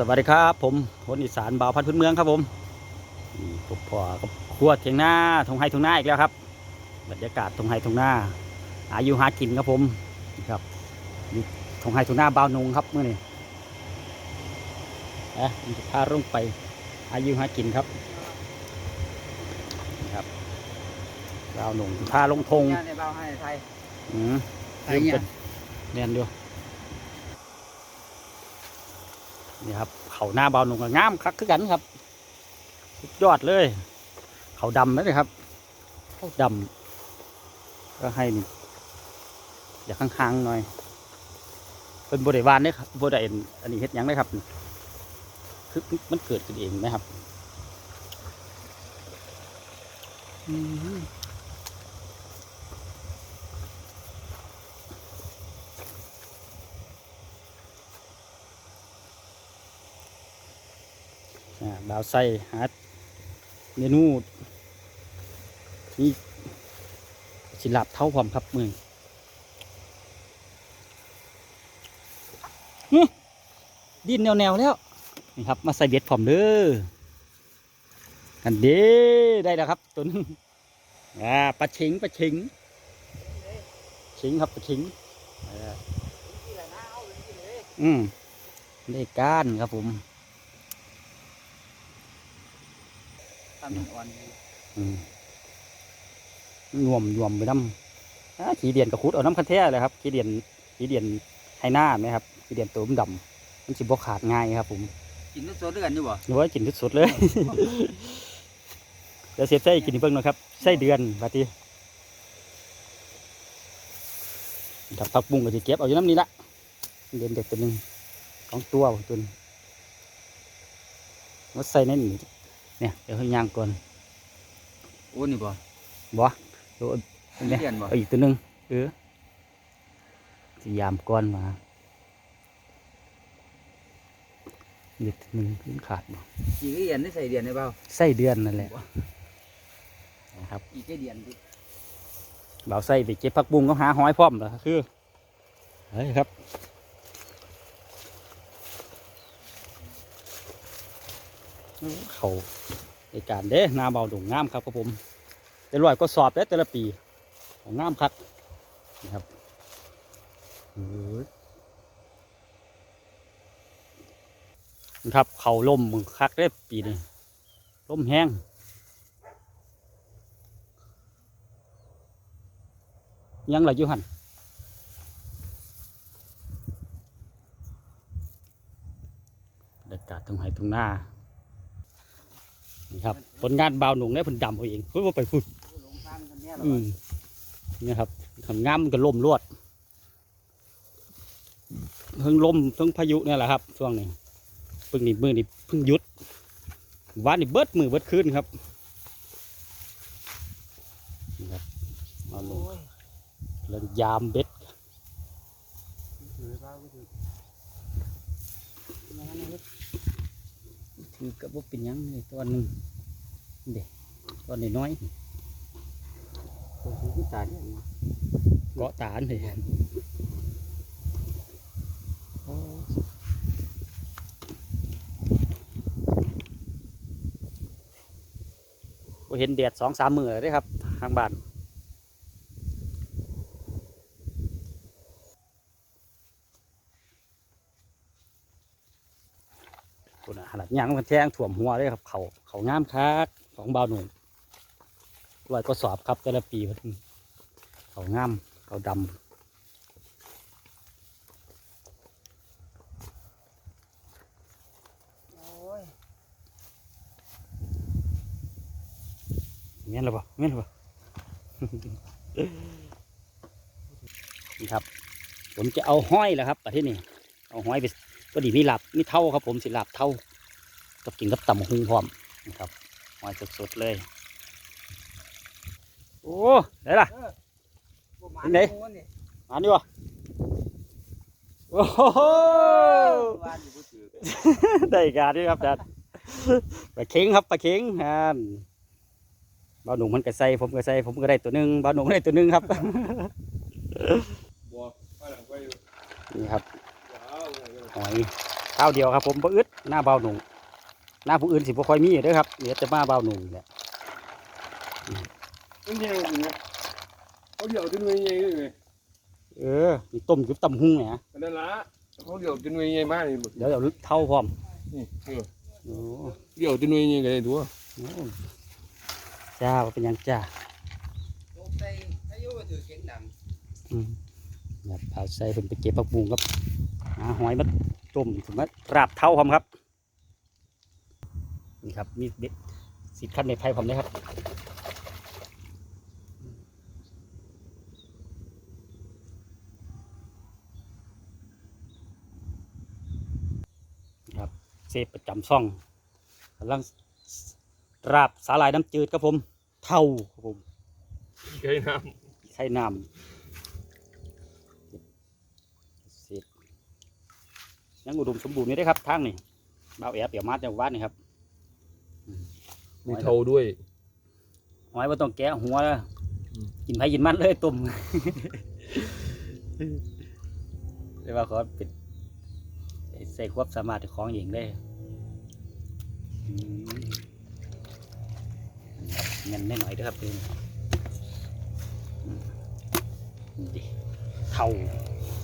สวัสดีครับผมคนอีสานบ่าวพันธุ์พื้นเมืองครับผมนี่พบพ่อกับครัวเทียงหน้าทงไฮทงหน้าอีกแล้วครับ บรรยากาศทงไฮทงหน้า อายุหากินครับผมนี่ครับอยู่ทงไฮทงหน้าบ่าวนงครับเมื่อนี้เอ๊ะมันจะพาลงไป อายุหากินครับนี่ครับบ่าวนงพาลงทงเนี่ยในเบ้าให้ไทยอืมไทยเนี่ยเรียนดู นี่ครับเขาหน้าเบาหนุ่มกับงามคักคือกันครับสุดยอดเลย เขาดำนะเลยครับเขาดำก็ให้นี่อย่าข้างๆหน่อย เป็นบริวารเนี่ยครับบริเอนอันนี้เฮ็ดยังได้ครับคือมันเกิดขึ้นเองนะครับ อืม บ่าวไส้หาเมนูนี่สิลาบเท่าพร้อมครับมือดินแนวๆแล้วนี่ครับมาใส่เบ็ดพร้อมเด้อกันเด้ได้แล้วครับตัวนึงอ่าปลาชิงปลาชิงชิงครับปลาชิงอ่าอืมได้ก้านครับผม ทำมันอ่อนอืมยวมยวมไปน้ำอ่าขี้เดียนกับคุดเอาน้ำคันแท้เลยครับขี้เดียนขี้เดียนไฮหน้าไหมครับขี้เดียนตัวดำๆมันสิบกขาดง่ายครับ ผมกินน้ำซดด้วยกันอยู่บ่หรือว่ากินที่สุดเลยเดี๋ยวเสียบไส้กินเพิ่งนะครับไส้เดือนปฏิกับผักบุ้งก็จะเก็บเอาอยู่น้ำนี้ละเดือนเด็กตัวหนึ่งสองตัวตัวหนึงว่าใส่ในนี่ เนี่ยเดี๋ยวให้ย่างก่อนโอ้นี่บ่บ่ดูขี้เนี่ยเดียนบ่เอาอีกตัวหนึ่งเออสิยามก้อนมาเด็กตัวหนึ่งขึ้นขาดบ่ขี้เดียนได้ใส่เดียนในเบ้าไส้เดือนนั่นแหละนะครับขี้เดียนดิบ่าวไส้ไปเก็บผักบุ้งก็หาหอยพร้อมเหรอคือเฮ้ยครับ เขาในการเด้นาเบาดงงามครับครับผมแต่ลอยก็สอบได้แต่ละปีของงามครับนี่ครับนะครับเขาล่มคักได้ปีนี้ล่มแห้งยังเหลอยู่หันบรรยากาศตรงไหนตรงหน้า นี่ครับผลงานเบาวหนุ่งได้ผลดำเอาเองเพื่อไปพูดลงทางกันเนี่ยอืมนี่ครับทำงามมันก็ล่มรวดเพิ่งลมเพิ่งพายุเนี่ยแหละครับช่วงนี้เพิ่งนี่มือนี่เพิ่งยุดวันนี่เบิดมือเบิดคืนครับนี่ครับเอาลงเรื่องยามเบ็ด ถือกับว่าเป็นหยังเลยตัวหนึ่งเด็กตัวน้อยขี้ตาเนี่ยๆเกาะตาอันเลยบ่เห็นแดดสองสามมือเลยครับทางบ้านคนอะขนาด ยังมันแจ้งถ่วมหัวเลยครับ เขาเขางามคักของเบาวหนุ่มร้อยก็สอบครับแต่ละปีมันเขางามเขาดำโอ้ยเงี้ยหรือเปล่าเงี้ยหรือเปล่านี่ครับ ผมจะเอาห้อยแหละครับประเทศนี้เอาห้อยไปก็ดีมีหลับมีเท่าครับ ผมสิหลับเท่า กับกินกับตำหุงพร้อมนะครับห้อยสดๆเลย โอ้ได้ละเป็นไงมาดีวะโอ้โหบ้านอยู่บ่ถือได้การด้วยครับจัดปลาเค็งครับปลาเค็งอ่านบ่าวหนุ่มมันก็ใส่ผมก็ใส่ผมก็ได้ตัวหนึงบ่าวหนุ่มก็ได้ตัวหนึงครับบัวมาหลังไปอยู่นี่ครับว้าวหอยข้าวเดียวครับผมบ่อึดหน้าเบาหนุ่ง หน้าผู้อื่นสิบ่ค่อยมีเด้อครับเดี๋ยวจะมาเบาหนุ่งเนี่ยมันยังไงเนี่ยเขาเดี่ยวจนเวยใหญ่เลยเออมีต้มกับตำหุ่งเนี่ยอันนั้นละเขาเดี่ยวจนเวยใหญ่มากเลยหมดเดี๋ยวเดี๋ยวเท่าพร้อมนี่เออโอ้เดี่ยวจนเวยใหญ่กันเลยตัวโหจ้าว่าเป็นหยังจ้าตกใจอายุถือเก่งดอืมแบบเอาใส่เป็นไปเก็บผักบุ้งครับหาหอยมาต้มถึงมาราบเท่าพร้อมครับ นี่ครับ มีเด็ดสิขั้นในไผ่ผมเลยครับนี่ครับเซฟประจำช่องกำลังราบสาหร่ายน้ำจืดครับผม เท่าครับผมเคยน้ไข่น้ำเสร็จยังอุดมสมบูรณ์นี่ได้อครับทางนี่เบาแอบเปียวมาจากวัดนี่ครับำ มีเทาด้วยหอยว่าต้องแกะหัวแล้วอืมกินไผกินมันเลยตุ่มเรียกว่าเขาเป็นใส่ควบสามารถของเองได้อืมเงินไม่หน่อยเด้อครับเพื่อนอืมนี่ดิเท่า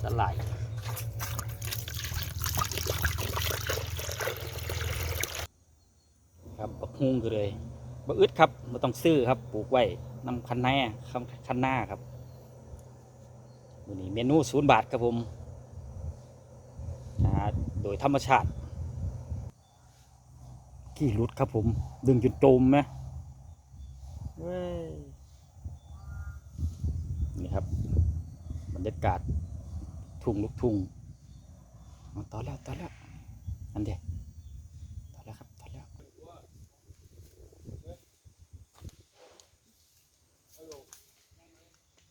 สลาย ครับบัก ฮุ้งก็เลยบะอึดครับไม่ต้องซื้อครับปลูกไว้นำคันหน้าคำคันหน้าครับวันนี้เมนูศูนย์บาทครับผมหาโดยธรรมชาติขี้รุดครับผม ดึงจนโจมไหมเว้ยนี่ครับบรรยากาศทุ่งลูกทุ่งเอาต่อแล้วต่อแล้วอันเดียวต่อแล้วครับต่อแล้ว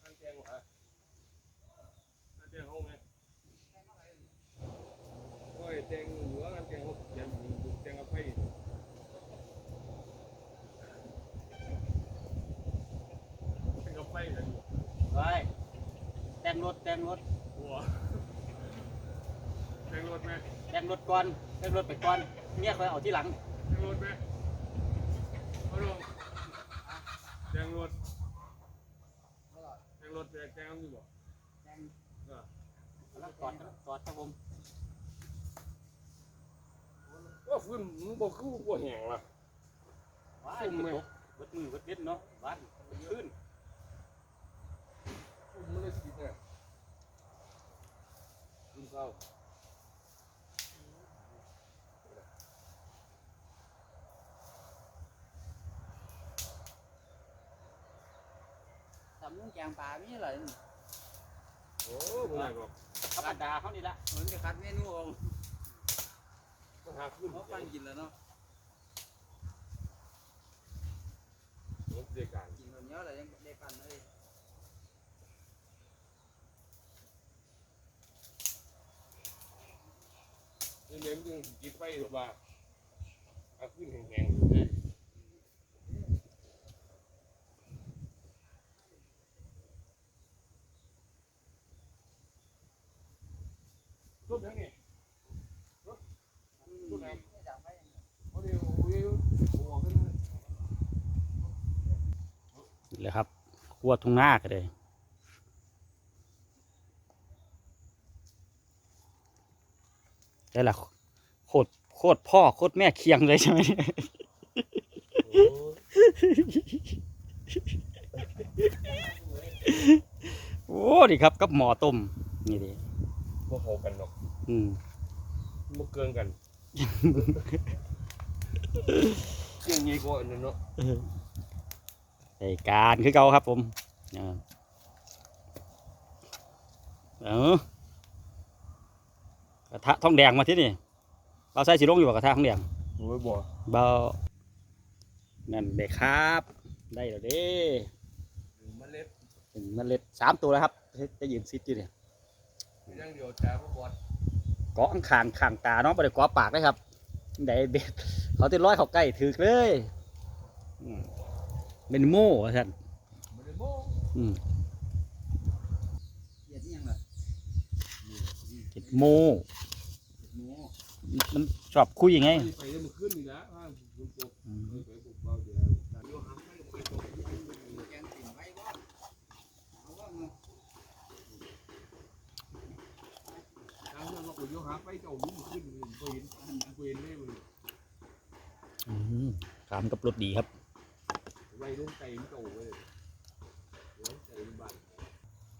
อันแจงหรออันแจงห้องไหมโอ้ยแจงหัวอันแจงห้องแจงแจงกาแฟ แจงกาแฟเลยเฮ้ยแต่งรถแต่งรถหัวแจงรถไหมแต่งรถก่อนแต่งรถไปก่อนเมียคอยเอาที่หลังแจงรถไหมเอาลงแจงรถแจงรถแจงแจงอยู่บ่แล้วกอดกอดครับผมว่าฟื้นมันบ่คือบ่แห้งล่ะว้ายมันตกเบิดมือเบิดเล็ดเนาะบ้านขึ้น มันเลยสิเนี่ยกินข้าวำทำนุ่งแกงปลาไม่ใช่เหรอโอ้บ่ได้หรอกธรรมดาเขานี่ละเหมือนจะคัดเมนูเอามันหาขึ้นเขาฟังกินแล้วเนาะมันเด็กกันกินคนเยอะเลยยังได้ปันเลย เน้นจึงกินไปหรือว่าเอาขึ้นแห้งๆเลยรูปยังนี่รูปรูปไหนโอ้เดี๋ยวโอ้ยโอ้ขึ้นเละครับครัวทุ่งนาก็เลยได้ละ คตรโคตรพ่อโคตรแม่เคียงเลยใช่ไหมเนี่ยโอ้ดีครับกับหมอต้มนี่ดิบ่เข้ากันหรอกอืมบ่เกินกันเกี่ยงงี้ก็อันนั้นเนาะใส่การคือเก่าครับผมเออเออกระทะทองแดงมาที่นี่ เราใส่สีลงอยู่บ่กระทะทองแดงโอ้ยบ่เบานั่นเด็กครับ ได้แล้วเด้เมล็ดถึงมันเล็ดสามตัวแล้วครับจะยืนซิดอยู่เนี่ยอย่างเดียวจ้าบ่บอดเกาะข้างข้างตาเนาะไม่ได้เกาะปากนะครับได้เบ็ดเขาติดร้อยเขาใกล้ถือเลยอืมเป็นโม่ท่านบ่ได้โม้อืมเหยียดนี่ยังเหรอเห็ดโม่เหยียดหมูอ มันชอบคุยยังไงไปเมื่อย่าผมปลุกอืมไปปลุกเบาเดี๋ยวตามกราไปโยหามไปเจ้าลุ้มขึ้นไปเห็นไปเห็นเลยมันอืมขามกับรถดีครับ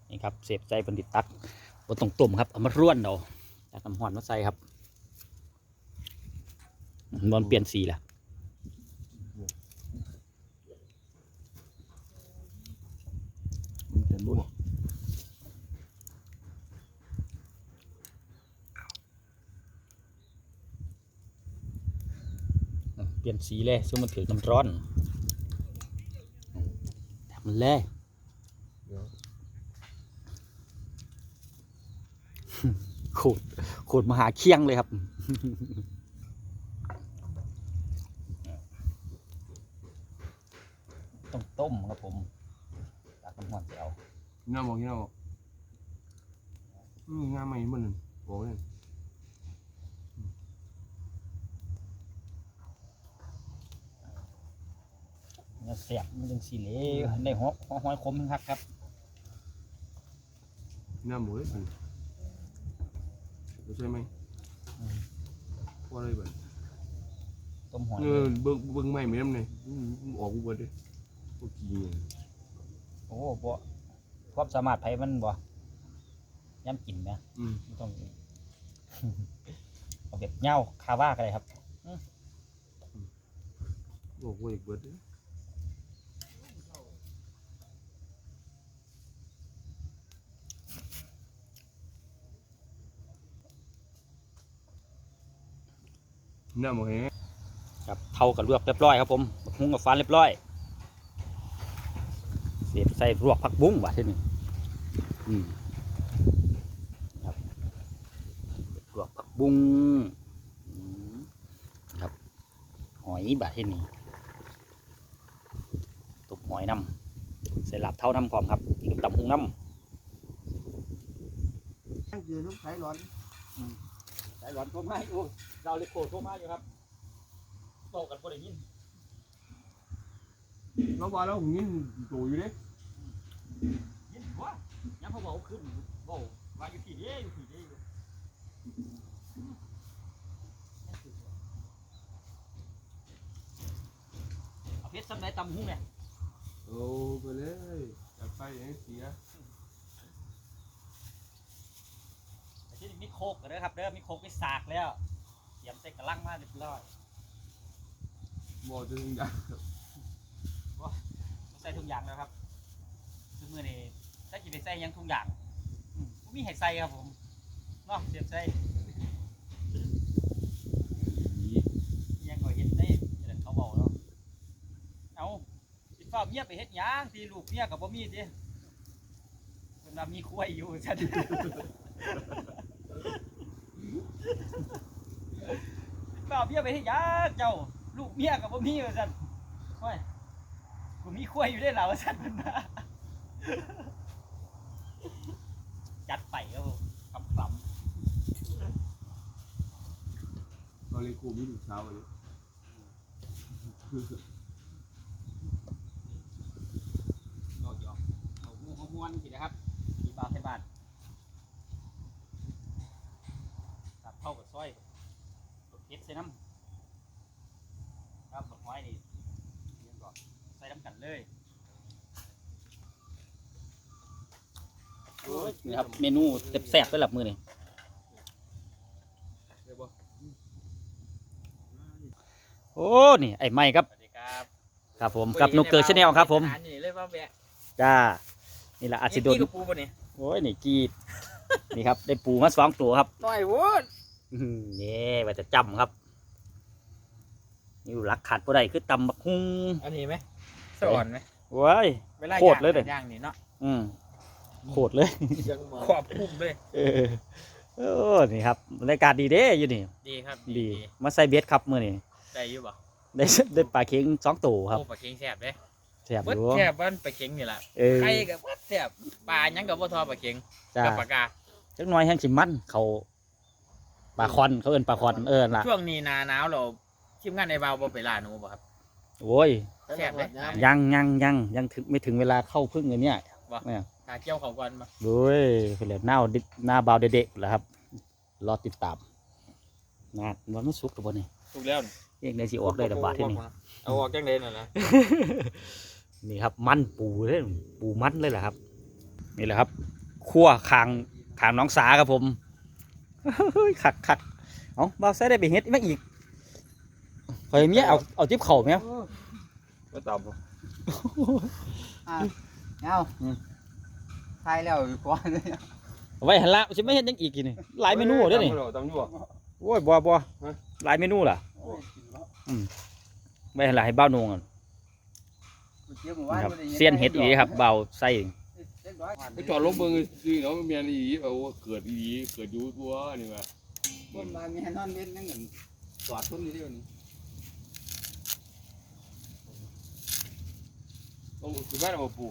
นี่ครับเสียบใจบันดิตตักบนตรงตุ่มครับเอามาร่วนเอาจากน้ำหอนมาใส่ครับ บอลเปลี่ยนสีละเปลี่ยนสีเลยซึ่งมันถือน้ำร้อนทำมันเลยเดี๋ยวขูดขูดมาหาเคียงเลยครับ ต้องต้มครับผมตักน้ำมันจะเอาน้ำบอกน้ำบอกนี่งานใหม่มันบอกเลยเนื้อแสบมันจังสีเหลวในหัวหัวหอยคมครับครับน้ำบอกเลยไม่ใช่ไหมพออะไรบ้างต้มหอยเออเบิ่งเบิ่งใหม่ไม่น้ำเลยออกกูเบิดเลย พวกกี้เนี่ยโอ้บ่ความสามารถไผมันบ่ย่ำกินไหมอืมไม่ต้อง เอาแบบเหย้าคาว่ากันเลยครับบอกว่าอีกเบิดเลยน้ำบอกเฮ้ครับเท่ากับลวกเรียบร้อยครับผมบักหุ้งกับฟันเรียบร้อยเสียบใส่ลวกผักบุ้งว่ะที่นี่อืมครับลวกผักบุ้งอืมครับ หอยบะที่นี่ตุกหอยน้ำใส่หลับเท่าน้ำพร้อมครับกินกับตำหุงน้นั่งยืนลูกสายร้อนำใส่หวานโทรมาอยู่เราเลยโคโทรมาอยู่ครับโตกันพอได้ยิน เราว่าเราหงินตัวอยู่เด้ยินว่ายังเขาบอกขึ้นบอกว่าอยู่ที่เด้อยู่ที่เด้อยู่เอาเพชรสำไรตำหุ้งเนี่ยโอ้ไปเลยจัดไปอย่างนี้เสียที่นี่มีโคกกันเด้อครับเด้อมีโคกมีสากแล้วเตรียมใส่กระลังมาเรียบร้อยบอกจะถึงอย่า งอย่างแล้วครับซึ่งมือนี้ถ้ากินไปใส่ยังทุกอย่างอืมบ่มีให้ใส่ครับผมเนาะเตรียมใส่นี้ยังก็เห็นได้เดี๋ยวเขาบอกเนาะเอาสิฟ้าเมียไปเฮ็ดหยังที่ลูกเมียกับบ่มีติเพิ่นว่ามีคุ้ยอยู่ซั่นฟ้าเมียไปเฮ็ดหยังเจ้า ลูกเมียกับบ่มีว่าซั่นโอ้ย มีคุ้ยอยู่ได้แล้วว่าซั่นเพิ่นว่าจัดไปครับผมคำตอนเรียนครูมีลูกสาวเลยๆก็ยอมเอาหมูเอามวนสินะครับมีบาทให้บาทตับเข้ากับซอยกดเฮ็ดใส่น้ำครับบักไม้นี่เรียงก่อนใส่น้ำกัน เลยนี่ครับเมนูแซ่บๆด้วยหลับมือนี่ได้ปะโอ้นี่ไอ้ไม้ครับ สวัสดีครับครับผมกับนกเกอร์ชาแนลครับ ผมอาหานี่เลยว่าแบะจ้านี่แหละอาชิโดนนี่กับปูปะเนี่ยโอ้ยนี่กีดนี่ครับ ได้ปูมาสองตัวครับน้อยโว้ยอื้อหือนี่ว่าจะจำครับนี่หลักขาดบ่ได้คือตำบักฮุงอันนี้ไหม สะอ่อนไหมโว้ยเวลาโคตรเลยเด้ย่างนี่เนาะอืมโคตรเลยขอบคุ้มเลยเออโอ้นี่ครับรายการดีเด้อยู่นี่ดีครับดีมาใส่เบ็ดครับมื้อนี้ได้อยู่บ่ได้ได้ปลาเค็งสองตัวครับโอ้ปลาเค็งแซ่บเด้แซ่บเบิดอยู่แซ่บบ้านปลาเค็งนี่แหละเออไข่กับเบิดแซ่บปลาหยังกับบ่ทอปลาเค็งจ้ากับปลากาจักหน่อยแห้งสิมันเขาปลาคอนเขาเอิ้นปลาคอนเอิ้นล่ะช่วงนี้หนาหนาวเราทีมงานในเบาบ่ไปล่าหนูบ่ครับโอ้ย แซ่บเลยยังยังยังยังถึงไม่ถึงเวลาเข้าพึ่งเลยเนี่ยบ่เนี่ยหาเกี่ยวเขาก่อนมาโอ้ยเพื่อนหน้าดิหน้าเบาเด็ดๆแล้วครับ รอติดตามนะวันมันสุกหรือเปล่านี่ถูกแล้วนี่เองได้สิออกได้ระบาดที่นี่เอาออกจังได๋นั่นนะนี่ครับมันปูเลยปูมันเลยแหละครับ นี่แหละครับคั่วคางคางน้องสาครับผมเฮ้ยขักขักเอาเบาใส่ได้ไปเฮ็ดมาอีกคอยเมียเอาเอาจิ๊บเข่าไหมครับ ก็ตามอะเอาอืมทายแล้วก่อนเลยเอาไว้หันละจะไม่เฮ็ดหยังอีกทีนี่หลายเมนูเด้อนี่ตามอยู่บ่โอ้ยบัวบัวฮะหลายเมนูล่ะไว้หันละให้เบ้านูกันนะครับเซียนเฮ็ดอีกครับเบาใส่ไปจอดลงเบิ่งสิเนาะมันมีอันอีเอาเกิดอีเกิดอยู่ตัวนี่ว่าบนบ้านมีให้นอนเว้นนั่งเงินจอดทุนอยู่เดียวนี่ ต้องคือบ้านเอาปู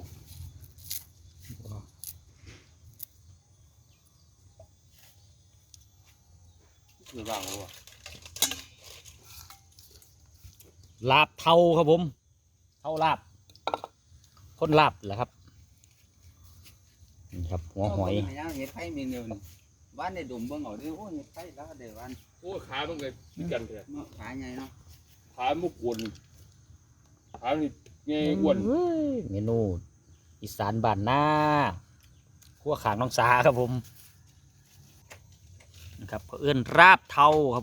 คือบ้างแล้วว่ะลาบเทาครับผมเทาลาบคนลาบแหละครับนี่ครับหัวหอยเาเบิ่งให้ย่างเฮ็ดไข่เมนูนี่บ้านในดุมเบิ่งเอาเด้อโอ้ยเฮ็ดไข่แล้วเดี๋ยววันโอ้ขามันก็กันแท้เนาะขายไงเนาะขามุกวนขานี่ ไงอ้วนเมนูอีสานบ้านนาขั้วขางน้องสาครับผมนะครับเอเอื้อนราบเทาครับผม